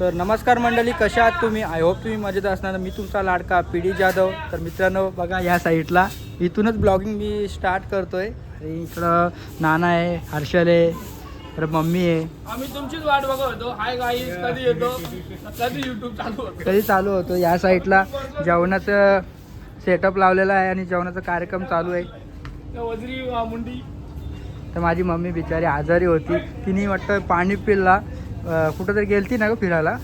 तर नमस्कार मंडळी कशा आहात तुम्ही? आय होप तुम्ही मजेत असणार. मी तुमचा लाडका पी डी जाधव. तर मित्रांनो बघा ह्या साईडला. इथूनच ब्लॉगिंग मी स्टार्ट करतोय. आणि इकडं नाना आहे हर्षल आहे तर मम्मी आहे. आम्ही तुमचीच वाट बघत होतो. हाय गाईज कधी येतो? कधी युट्यूब चालू होतो? कधी चालू होतो? या साईडला जेवणाचं सेटअप लावलेलं आहे आणि जेवणाचा कार्यक्रम चालू आहे. वजरी मुंडी. तर माझी मम्मी बिचारी आजारी होती. तिने वाटतं पाणी पिल्ला. कुठं तरी गेलती ना ग फिरायला?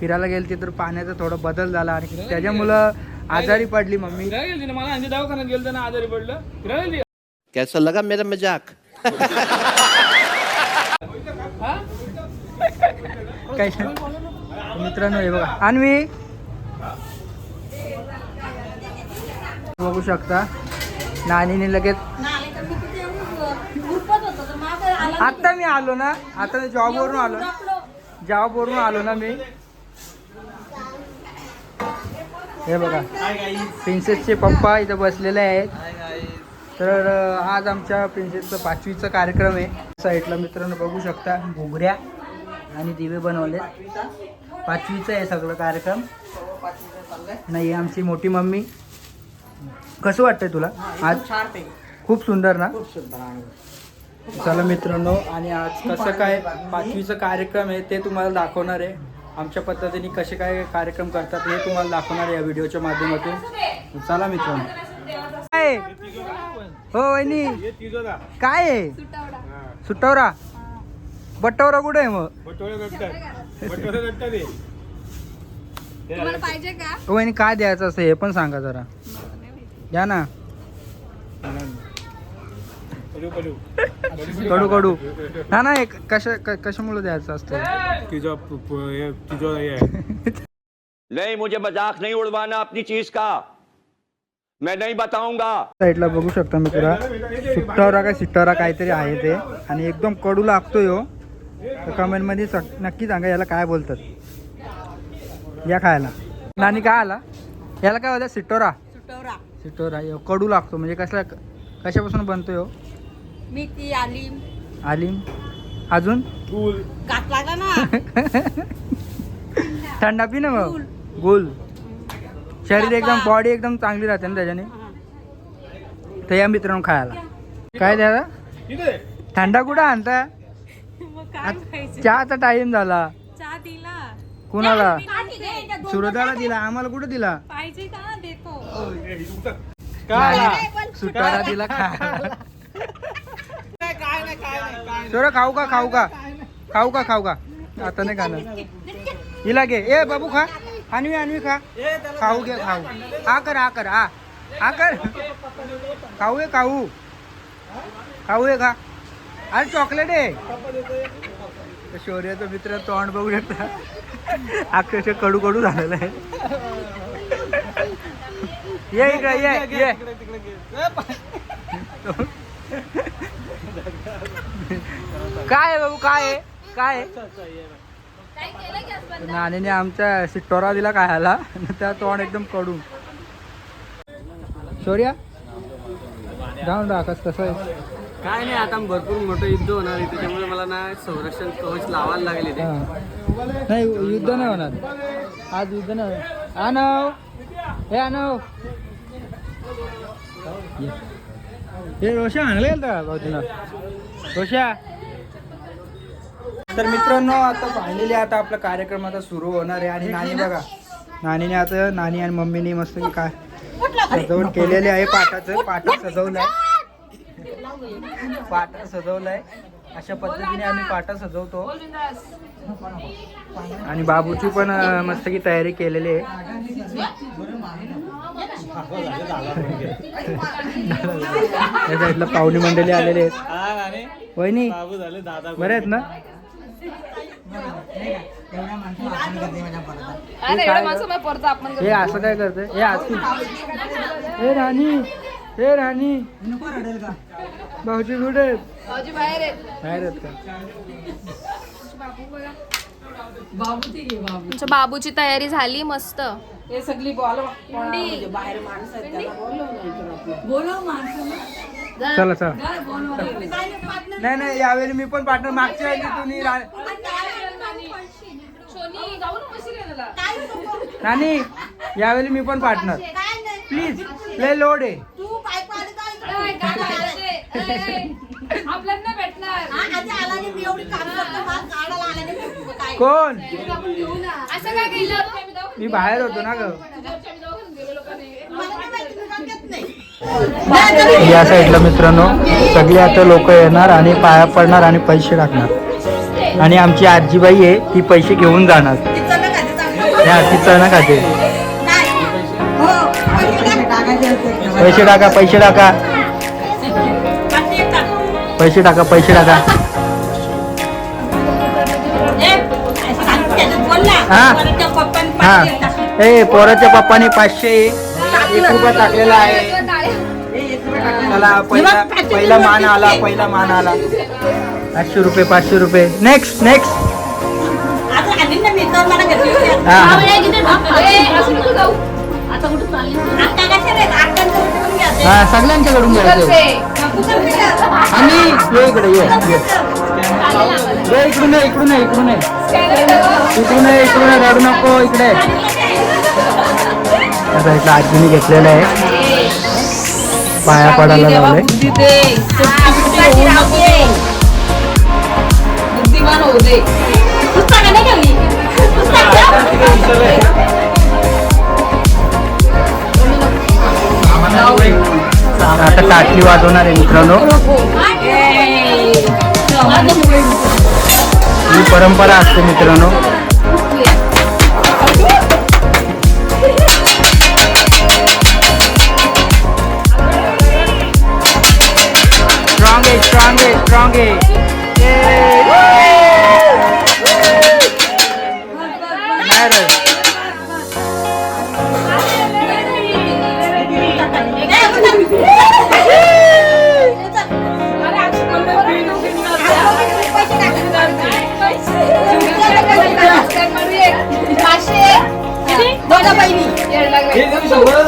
फिरायला गेलती तर पाण्याचा थोडा बदल झाला आणि त्याच्यामुळं आजारी पडली मम्मी. मला दवाखान्यात गेलं ना आजारी पडलं. फिरायला गेली कैसा लगा मेरा मजाक? हा? काय? मित्रांनो हे बघा. अन्वी? बघू शकता. नानीने लगेच आता मी आलो ना आता मी जॉबवरून आलो. जॉबवरून आलो ना मी. हे बघा प्रिन्सेसचे पप्पा इथं बसलेले आहेत. तर आज आमच्या प्रिन्सेसचं पाचवीचा कार्यक्रम आहे. साईडला मित्रांनो बघू शकता घुगऱ्या आणि दिवे बनवले. पाचवीचं आहे सगळं कार्यक्रम. नाही आमची मोठी मम्मी. कसं वाटतंय तुला? आज खूप सुंदर ना? चला मित्रांनो आणि आज कसं काय पाचवीचं कार्यक्रम आहे ते तुम्हाला दाखवणार आहे. आमच्या पद्धतीने कसे काय कार्यक्रम करतात हे तुम्हाला दाखवणार आहे या व्हिडिओच्या माध्यमातून. चला मित्रांनो. काय? हो वहिनी. काय आहे? सुटवरा बट्टवरा कुठे आहे मग? तुम्हाला पाहिजे का? हो वहिनी काय द्यायचं असं हे पण सांगा जरा. द्या ना. कडू कडू. ना ना एक कशा क- कशामुळे द्यायचं असतं? नहीं मुझे मजाक नहीं उड़वाना अपनी चीज का। मैं नहीं बताऊंगा। साईडला बघू शकता मी तुला सुट्टावरा काय सिट्टावरा काहीतरी आहे ते. आणि एकदम कडू लागतोय हो. तर कमेंटमध्ये सक- नक्की सांगा याला काय बोलतात. या खायला. नानी काय आला? याला काय बोलतात? सिट्टोरा सुटवरा सिट्टोरा कडू लागतो. म्हणजे कसला कशापासून बनतोय हो मेथी आलीम. आलिम? अजून? कात लागला ना? थंडा पी ना मग? गुल शरीर एकदम बॉडी एकदम चांगली राहते ना त्याच्याने. तर या मित्रांनो खायला. काय द्या थंडा कुठं आणता? काय पाहिजे चहाचा टाइम झाला. चहा दिला. कुणाला? पाहिजे सुरताला दिला. आम्हाला कुठं दिला? का? देतो. सुटारा दिला खायला सोरा खाऊ का खाऊ का खाऊ का खाऊ का आता नाही खाणार हिला घे ए बाबू खा आणवी आणवी खा खाऊ घे खाऊ हा कर हा कर हा हा कर खाऊ ये खाऊ खाऊ ये खा अरे चॉकलेट आहे शौर्याचा शौर्याचं मित्र तोंड बघू शकता अक्षरशः कडू कडू झालेलं आहे ये इकडे ये ये काय आहे बाबू काय आहे? काय नानीने आमच्या सिट्टोरा दिला काय आला त्या तोंड एकदम कडू शौर्या जाऊन राखस कसं आहे? काय नाही आता भरपूर मोठं युद्ध होणार आहे. त्याच्यामुळे मला ना संरक्षण कवच लावायला लागले ते. हा. नाही युद्ध नाही होणार. आज युद्ध नाही होणार. आणव हे आणव ये. हे रोशा आणलं का भाऊजीनं रोशा तर मित्रांनो आता फायनली आता आपला कार्यक्रम आता सुरू होणार आहे. आणि नानी बघा नानीने आता नानी आणि मम्मीने मस्त की काय सजवून केलेले आहे पाटाचं पाटा सजवलंय. पाटा सजवलाय. अशा पद्धतीने आम्ही पाटा सजवतो. आणि बाबूची पण मस्त की तयारी केलेली आहे. या साईडला पाहुणी मंडळी आलेले आहेत. वहिनी. बरे आहेत ना? हे असं काय करते हे आज हे राणी हे राणी. भाऊजी कुठे बाहेर आहेत. का आमच्या बाबूची तयारी झाली मस्त. हे सगळी बॉल बाहेर माणसं आहेत त्याला बोलव माणसं चला चला. नाही नाही यावेळी मी पण पार्टनर मागच्या वेळी तुम्ही रा- नानी यावेळी मी पण पार्टनर प्लीज लय लोड आहे. आपल्याला भेटणार. कोण? असं काय केलं? मी बाहेर होतो ना ग. या साईडला मित्रांनो सगळे आता लोक येणार आणि पाया पडणार आणि पैसे टाकणार. आणि आमची आजीबाई आहे ती पैसे घेऊन जाणार. या ती चणा खाते. पैसे टाका पैसे टाका. पैसे टाका पैसे टाका. हा. हा. पोराच्या पप्पाने पाचशे. एक रुपया टाकलेला आहे. पहिला पहिला मान आला पहिला मान आला. पाचशे रुपये पाचशे रुपये. नेक्स्ट नेक्स्ट हा हा. सगळ्यांच्याकडून घ्यायचं आणि इकडे ये इकडून ये इकडून ये इकडून ये. इकडून ये इकडून ये रडू नको इकडे आता इथं आजीने घेतलेलं आहे. पाया पडायला लावले बुद्धिमान होऊ दे. आता टाटली वाजवणार आहे मित्रांनो. ही परंपरा असते मित्रांनो.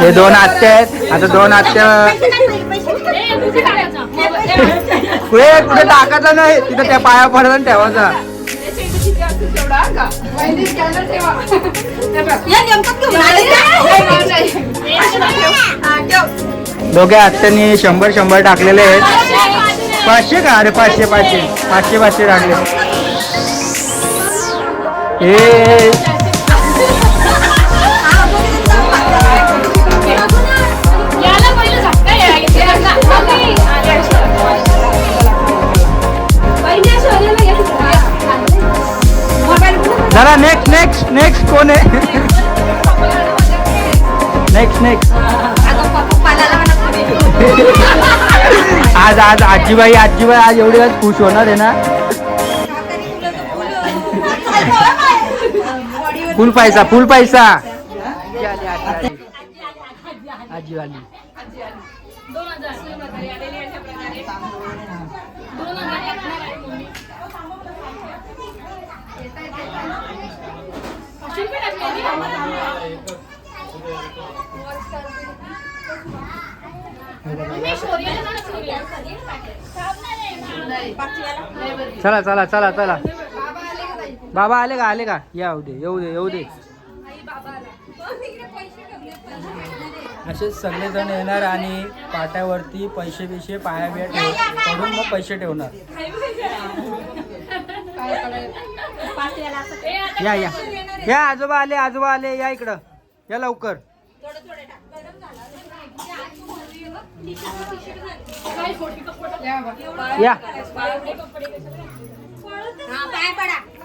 हे दोन आत्या आहेत. आता दोन आत्या कुठे कुठे टाकायचं नाही? तिथं त्या पाया पडला ठेवायचा. दोघे आत्यांनी शंभर शंभर टाकलेले आहेत. पाचशे का? अरे पाचशे पाचशे. पाचशे पाचशे टाकले. हे आज आज आजीबाई आजीबाई आज एवढी आज खुश होणार आहे ना? फुल पैसा फुल पैसा. आजी आली. दोन चला चला चला चला. बाबा आले का आले का? या येऊ दे येऊ दे येऊ दे. असेच सगळेजण येणार आणि पाट्यावरती पैसे बिशे पाया बिया ठेव पडून मग पैसे ठेवणार. या या. या आजोबा आले आजोबा आले. या इकडं. या लवकर. या.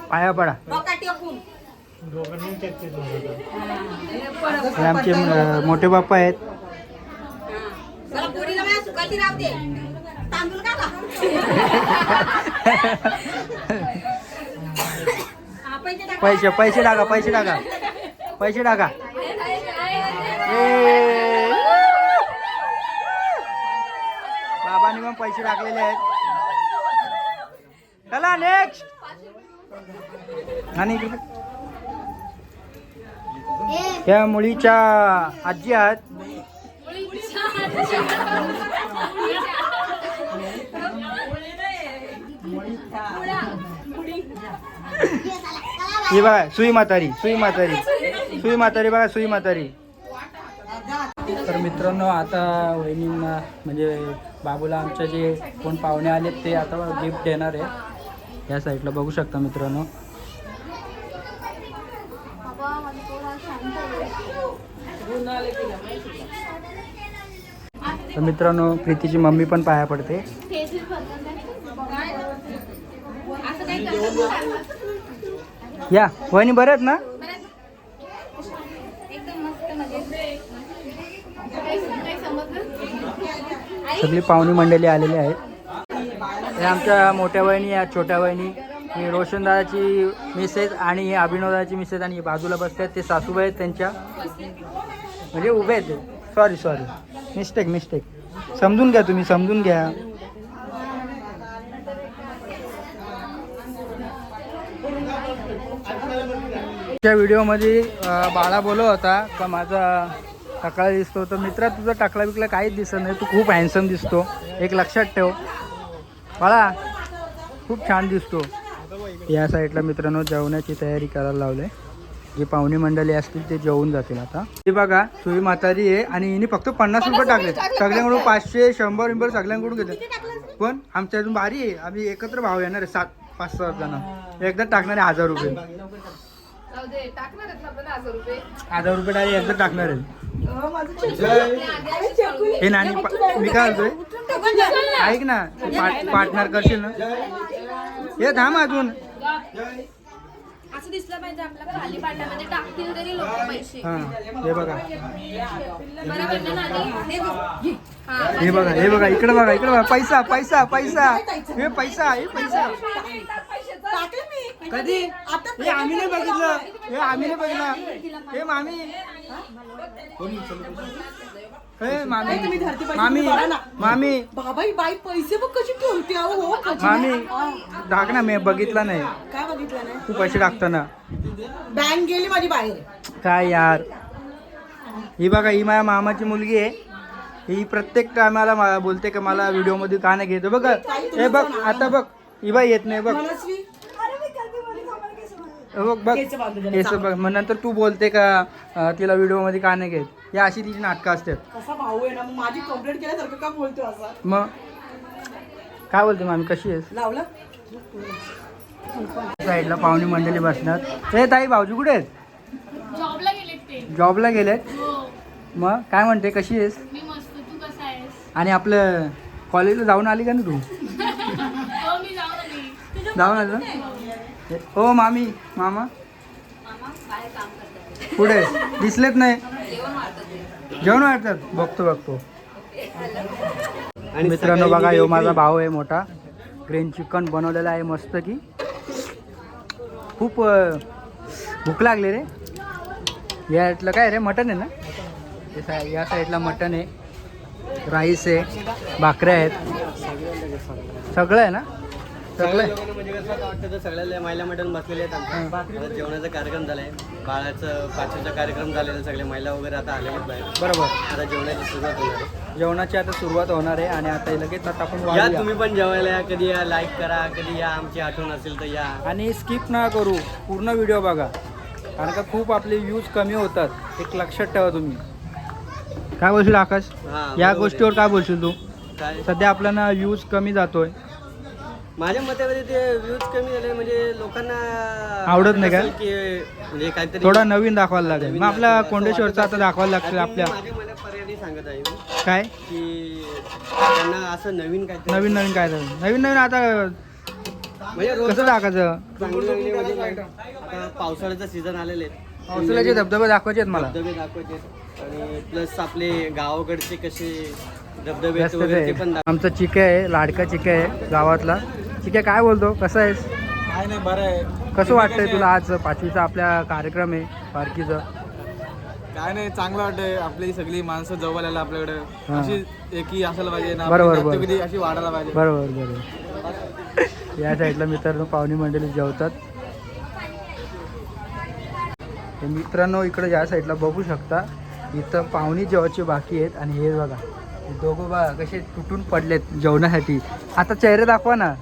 पाय पडा. हे आमचे मोठे बाप्पा आहेत. पैसे पैसे टाका पैसे टाका. पैसे टाका. ए. बाबांनी मग पैसे टाकलेले आहेत. चला नेक्स्ट आणि त्या मुलीच्या आजी आहात. ही बघा सुई म्हातारी सुई म्हातारी. सुई म्हातारी बघा सुई म्हातारी. तर मित्रांनो आता वहिनींना म्हणजे बाबूला आमच्या जे कोण पाहुणे आलेत ते आता गिफ्ट देणार आहे. या साईडला बघू शकता मित्रांनो. तर मित्रांनो प्रीतीची मम्मी पण पाया पडते. या वहिनी बरं आहेत ना एकदम मस्त म्हणजे काही काही समजलं सगळी पाहुणी मंडळी आलेली आहेत. हे आमच्या मोठ्या वहिनी या छोट्या वहिनी ही रोशनदादाची मिसेस आणि ही अभिनवदाची मिसेस आणि बाजूला बसतात. ते सासूबाई आहेत त्यांच्या. म्हणजे उभे आहेत सॉरी सॉरी मिस्टेक मिस्टेक समजून घ्या तुम्ही समजून घ्या. त्या व्हिडिओमध्ये बाळा बोलत होता का माझा टकला दिसतो. तर मित्रा तुझा टकला बिकला काहीच दिसत नाही. तू खूप हँडसम दिसतो. एक लक्षात ठेव. बाळा खूप छान दिसतो. या साईडला मित्रांनो जेवणाची तयारी करायला लावले जे पाहुणे मंडळी असतील ते जेवून जातील आता. हे बघा सुई म्हातारी आहे आणि हिने फक्त पन्नास रुपये टाकले सगळ्यांकडून पाचशे शंभर विंभर सगळ्यांकडून घेते पण आमच्या अजून भारी आहे. आम्ही एकत्र भाव येणार आहे सात पाच सात जण. एकदा टाकणार आहे हजार रुपये. हजार रुपये. डायरेक्ट एकदा टाकणार आहे हे नानी पा- मी काय म्हणतोय? ऐक ना पार्टनर करशील ना? हे थांब अजून. असं दिसलं पाहिजे आपल्याला खाली पाडण्यामध्ये टाकतील तरी लोक पैसे. हा हे बघा बरोबर ना नानी? हा, हे. बघा हे बघा इकडे बघा इकडे बघा. पैसा पैसा पैसा. हे पैसा हे पैसा. कधी? हे आम्ही नाही बघितलं. हे आम्ही नाही बघितलं हे मामी. हे मामी. मामी. मामी. बाबा ही बाई पैसे बघ कशी ठेवते अहो हो मामी? टाक ना मी बघितला नाही. काय बघितलं नाही? तू पैसे टाकताना बँक गेली माझी बाहेर. काय यार? ही बघा ही माझ्या मामाची मुलगी आहे. ही प्रत्येक टायमाला मला बोलते की मला व्हिडिओमध्ये का नाही घेतो. बघ हे बघ आता बघ. ही बाई येत नाही बघ. मनस्वी हे बघ बघ. केस बांधू जरा, केस बघ. मग नंतर तू बोलते का अं, तिला व्हिडिओमध्ये का नाही घेत? या अशी तिची नाटकं असतात. कसा भाऊ आहे ना मग माझी कंप्लेंट केल्यासारखं का बोलतो असा? मग? काय बोलते मामी कशी आहेस? लावलं? साईडला पाहुणी मंडळी बसणार. हे ताई भाऊजी कुठे आहेत? जॉबला गेलेत ते. जॉबला गेलेत? हो. मग? काय म्हणते कशी आहेस? मी मस्त तू कसा आहेस? आणि आपलं कॉलेजला जाऊन आली का ना तू? हो मी जाऊन आली. जाऊन आलं हो मामी मामा. पुढे. दिसलेत नाही. जेवण वाटतात बघतो बघतो. मित्रांनो बघा ह्यो माझा भाऊ आहे मोठा. ग्रीन चिकन बनवलेला आहे मस्त की. खूप भूक लागली रे. यातलं काय रे मटन आहे ना? हे सा- या साईडला मटन आहे. राईस आहे. भाकऱ्या आहेत. सगळं आहे ना? सगळं आहे म्हणजे कसं वाटतं तर सगळ्या महिला मॅडम बसलेले आहेत आमच्या. आता जेवणाचा कार्यक्रम झालाय. बाळाचं पाचवीचा कार्यक्रम झालेला सगळे महिला वगैरे आता आलेले आहेत बाहेर बरोबर. आता जेवणाची सुरुवात होणार आहे. जेवणाची आता सुरुवात होणार आहे आणि आता लगेच आता आपण या वाढूया. तुम्ही पण जेवायला या. कधी या लाईक करा. कधी या. आमची आठवण असेल तर या. आणि स्किप ना करू. पूर्ण व्हिडिओ बघा. कारण का खूप आपले व्ह्यूज कमी होतात. एक लक्षात ठेवा तुम्ही. काय बोलशील आकाश? हा, या गोष्टीवर काय बोलशील तू? काय? सध्या आपल्याला व्ह्यूज कमी जातोय. माझ्या मतामध्ये ते व्ह्यूज कमी झाले म्हणजे लोकांना आवडत नाही का? की म्हणजे काहीतरी थोडा नवीन दाखवायला लागेल. मग आपला कोंडेश्वरचा आता दाखवायला लागतील आता आपल्या. मी माझ्या मला पर्यायी सांगत आहे. मी काय? की त्यांना असं नवीन काहीतरी नवीन नवीन काय झालं? नवीन नवीन आता म्हणजे रोज कसं दाखवायचं? चांगली चांगली म्हणजे काय, आता पावसाळ्याचं सीझन आलेले आहेत. पावसाळ्याचे धबधबे दाखवायचे आहेत मला. धबधबे दाखवायचे आहेत. आणि प्लस आपले गावाकडचे कसे धबधबे आहेत जास्त वगैरे ते. पण दाखव आमचा चिके आहे लाडका चिके आहे गावातला. चिके काय बोलतो? कसं आहेस? काय नाही बरं आहे. कसं वाटतंय तुला आज पाचवीचा आपल्या कार्यक्रम आहे पारखीचं काय नाही चांगलं वाटतंय. आपली सगळी माणसं जवळ आला आपल्याकडे. अशी एकी असायला पाहिजे ना बरोबर, आपली बरोबर. अशी वाढायला पाहिजे. बरोबर बरोबर. या साईडला मित्रांनो पाहुणी मंडळी जेवतात. हे मित्रांनो इकडे या साईडला बघू शकता इथं पाहुणी जेवायची बाकी आहेत. आणि हे बघा हे दोघं बघा कसे तुटून पडलेत जेवणासाठी. आता चेहरे दाखवा ना.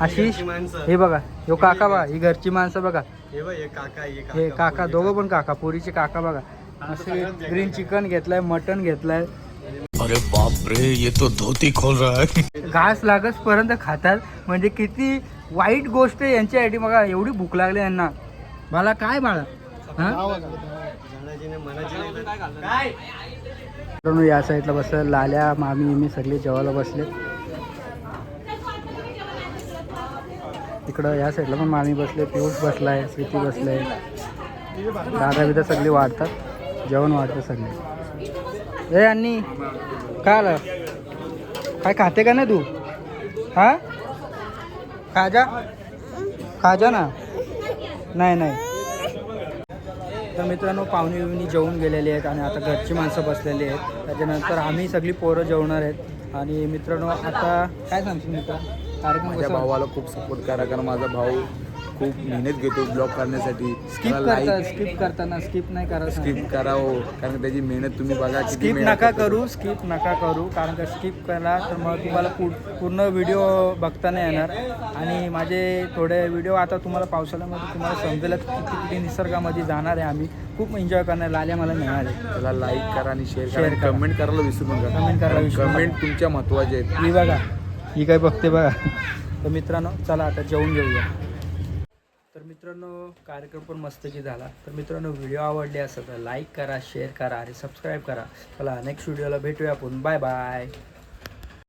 आशिष हे बघा यो काका बघा ही घरची माणसं बघा. हे बघ काका काका दोघं पण काका पोरीचे काका बघा. असे ग्रीन चिकन घेतलाय मटन घेतलाय. अरे बाप रे ये तो धोती खोल रहा है. घास लागस पर्यंत खातात. म्हणजे किती वाईट गोष्ट आहे यांच्यासाठी बघा एवढी भूक लागली यांना. मला काय बाळा? हा? या साईडला बसलं लाल्या मामी मी सगळे जेवायला बसले. इकडं या साईडला पण मामी बसले पियुष बसलाय प्रीती बसलाय. दादा बिदा सगळे वाढतात जेवण वाढतं सगळे. ए आणि काय आलं? काय खाते का नाही तू? हा? खाजा? खाजा ना? नाही नाही. तर मित्रांनो पाहुणे बिवणी जेवून गेलेले आहेत आणि आता घरची माणसं बसलेली आहेत. त्याच्यानंतर आम्ही सगळी पोरं जेवणार आहेत. आणि मित्रांनो आता काय सांगशील मित्र? माझ्या भावाला खूप सपोर्ट करा कारण माझा भाऊ खूप मेहनत घेतो ब्लॉग करण्यासाठी. स्किप करता स्किप करताना स्किप नाही करायचं स्किप करावं कारण त्याची मेहनत तुम्ही बघा स्किप नका. करू स्किप नका करू कारण का स्किप केला तर मग तुम्हाला पूर्ण व्हिडिओ बघता नाही येणार. आणि माझे थोडे व्हिडिओ आता तुम्हाला पावसाळ्यामध्ये तुम्हाला समजेल की किती किती निसर्गामध्ये जाणार आहे आम्ही. खूप एन्जॉय करणार लाल्या मला आहे. त्याला लाईक करा आणि शेअर करा करा. कमेंट करायला विसरू नका. Comment करायला. कमेंट तुमच्या महत्त्वाचे आहेत. ही बघा. ही काय बघते बघा. तर मित्रांनो चला आता जेवून घेऊया. तर मित्रांनो कार्यक्रम पण मस्तकी झाला. तर मित्रांनो व्हिडिओ आवडले असेल तर लाईक करा शेअर करा आणि सबस्क्राईब करा. चला नेक्स्ट व्हिडिओला भेटूया आपण. Bye bye.